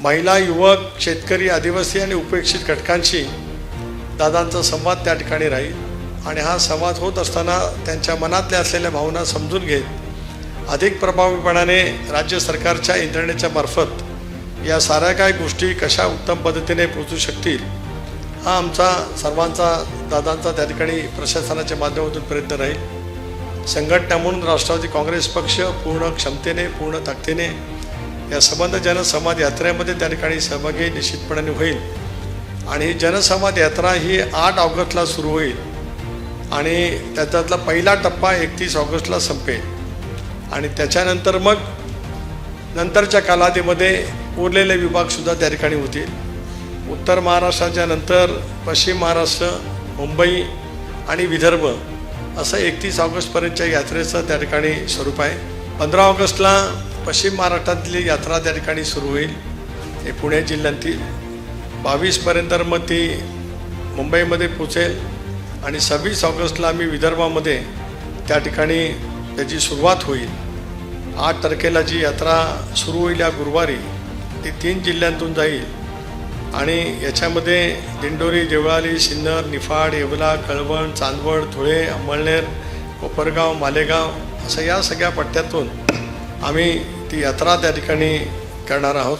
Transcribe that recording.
महिला युवक शेतकरी आदिवासी आणि उपेक्षित घटकांशी दादांचा संवाद त्या ठिकाणी राहील. आणि हा संवाद होत असताना त्यांच्या मनातल्या असलेल्या भावना समजून घेत अधिक प्रभावीपणाने राज्य सरकारच्या यंत्रणेच्या मार्फत या साऱ्या काय गोष्टी कशा उत्तम पद्धतीने पोचू शकतील हा आमचा सर्वांचा दादांचा त्या ठिकाणी प्रशासनाच्या माध्यमातून प्रयत्न राहील. संघटना म्हणून राष्ट्रवादी काँग्रेस पक्ष पूर्ण क्षमतेने पूर्ण ताकदीने या संबंध जनसंवाद यात्रेमध्ये त्या ठिकाणी सहभागी निश्चितपणाने होईल. आणि जनसंवाद यात्रा ही आठ ऑगस्टला सुरू होईल. आणि त्याच्यातला पहिला टप्पा एकतीस ऑगस्टला संपेल. आणि त्याच्यानंतर मग नंतरच्या कालावधीमध्ये उरलेले विभागसुद्धा त्या ठिकाणी होतील. उत्तर महाराष्ट्राच्या नंतर पश्चिम महाराष्ट्र मुंबई आणि विदर्भ असं एकतीस ऑगस्टपर्यंतच्या यात्रेचं त्या ठिकाणी स्वरूप आहे. पंधरा ऑगस्टला पश्चिम महाराष्ट्रातली यात्रा त्या ठिकाणी सुरू होईल. हे पुणे जिल्ह्यातील बावीसपर्यंत मग ती मुंबईमध्ये पोचेल आणि सव्वीस ऑगस्टला आम्ही विदर्भामध्ये त्या ठिकाणी त्याची सुरुवात होईल. आठ तारखेला जी यात्रा सुरू होईल या गुरुवारी ती तीन जिल्ह्यांतून जाईल. आणि याच्यामध्ये दिंडोरी देवळाली सिन्नर निफाड येवला कळवण चांदवड धुळे अंमळनेर कोपरगाव मालेगाव असं या सगळ्या पट्ट्यातून आम्ही ती यात्रा त्या ठिकाणी करणार आहोत.